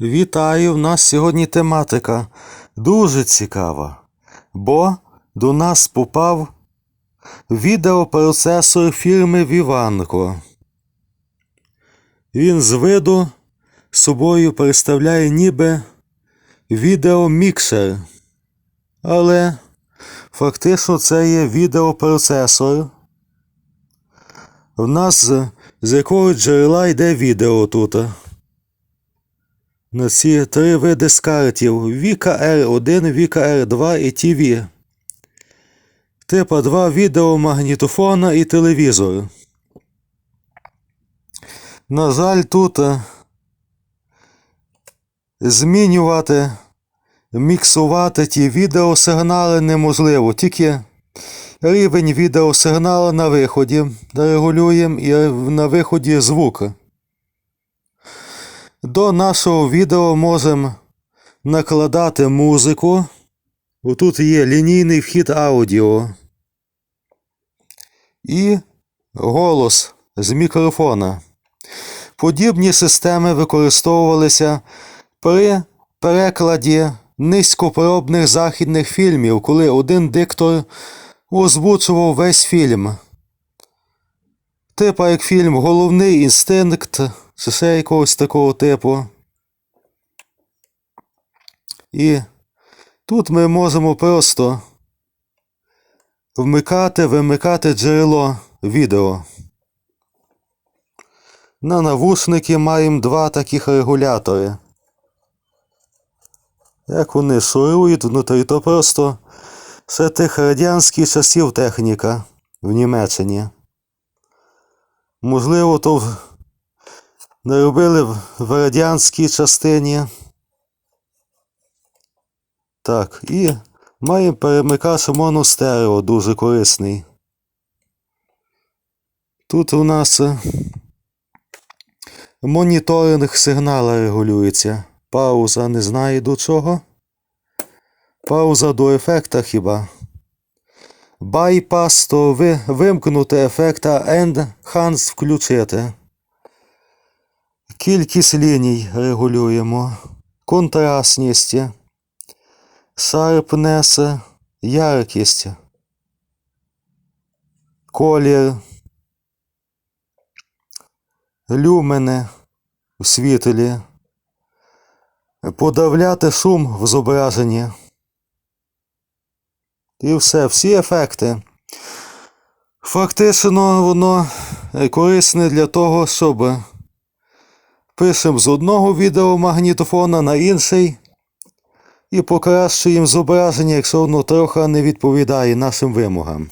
Вітаю! В нас сьогодні тематика дуже цікава, бо до нас попав відеопроцесор фірми Віванко. Він з виду собою представляє ніби відеомікшер, але фактично це є відеопроцесор. В нас з якого джерела йде відео тут. На ці три види скартів VKR1, VKR2 і TV. Типа два відеомагнітофона і телевізор. На жаль, тут е, змінювати, міксувати ті відеосигнали неможливо. Тільки рівень відеосигналу на виході регулюємо і на виході звук. До нашого відео можемо накладати музику. Тут є лінійний вхід аудіо. І голос з мікрофона. Подібні системи використовувалися при перекладі низькопробних західних фільмів, коли один диктор озвучував весь фільм. Типа як фільм Головний інстинкт ще якогось такого типу. І тут ми можемо просто вмикати, вимикати джерело відео. На навушники маємо два таких регулятори. Як вони шурують внутрі, то просто ще тих радянських часів техніка в Німеччині. Можливо, то не робили в радянській частині. Так, і маємо перемикач моностерео, дуже корисний. Тут у нас е, моніторинг сигнала регулюється. Пауза не знаю до чого. Пауза до ефекта хіба. Байпас то ви, вимкнути ефекта Enhance включити. Кількість ліній регулюємо. Контрастність. Sharpness, яркість. Колір. Люмени в світлі. Подавляти шум в зображенні. І все, всі ефекти. Фактично воно корисне для того, щоб пишемо з одного відеомагнітофона на інший і покращуємо зображення, якщо воно трохи не відповідає нашим вимогам.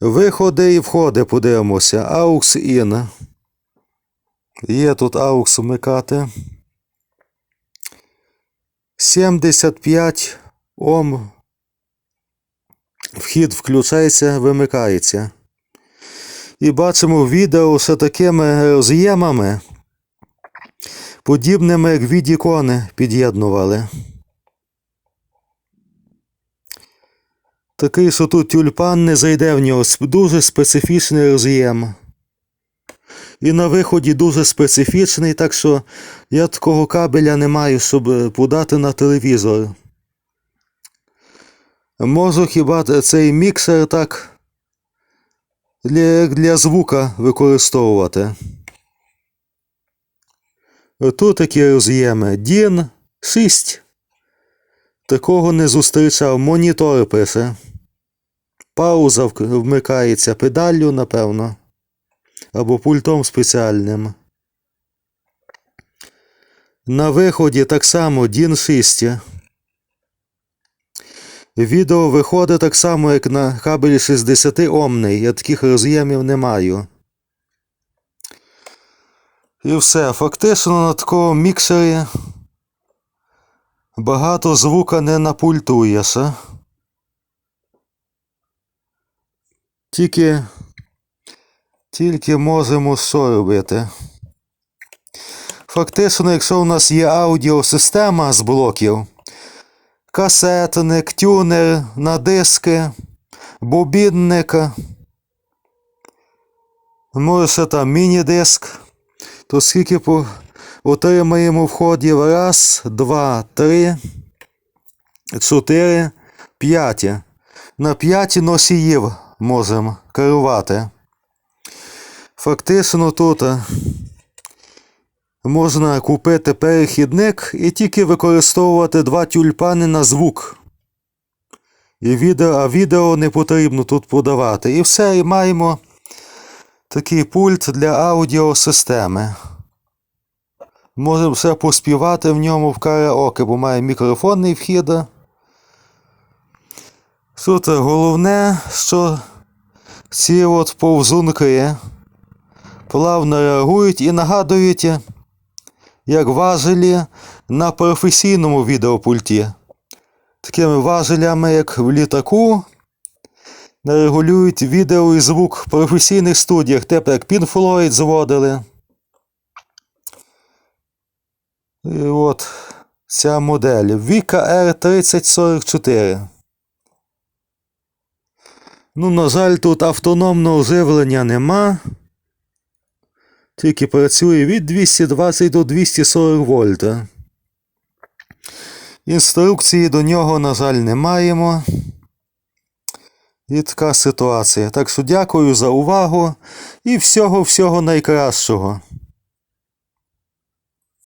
Виходи і входи подивимося. AUX IN. Є тут AUX вмикати. 75 Ом. Вхід включається, вимикається. І бачимо відео з такими роз'ємами, подібними, як відікони під'єднували. Такий, що тут тюльпан не зайде в нього, дуже специфічний роз'єм. І на виході дуже специфічний, так що я такого кабеля не маю, щоб е, подати на телевізор. Можу хіба цей міксер так для, для звука використовувати. Тут такі роз'єми. DIN 6. Такого не зустрічав. Монітор пише. Пауза вмикається педаллю, напевно. Або пультом спеціальним. На виході так само DIN 6. Відео виходить так само, як на кабелі 60 омний. Я таких роз'ємів не маю. І все. Фактично на такому міксері багато звука не напультуєш. Тільки, тільки можемо що робити. Фактично, якщо у нас є аудіосистема з блоків, касетник, тюнер на диски, бобінник, може там міні-диск, то скільки по отримаємо входів раз, два, три, чотири, п'ять. На п'ять носіїв можемо керувати. Фактично тут е, можна купити перехідник і тільки використовувати два тюльпани на звук. І відео, а відео не потрібно тут подавати. І все, і маємо такий пульт для аудіосистеми. Можемо все поспівати в ньому в караоке, бо має мікрофонний вхід. Тут головне, що ці от повзунки плавно реагують і нагадують, як важелі на професійному відеопульті. Такими важелями, як в літаку, регулюють відео і звук в професійних студіях, типу як Pink Floyd зводили. І от ця модель VKR 3044. Ну, на жаль, тут автономного живлення нема. Тільки працює від 220 до 240 вольт. Інструкції до нього, на жаль, не маємо. І така ситуація. Так що дякую за увагу і всього-всього найкращого.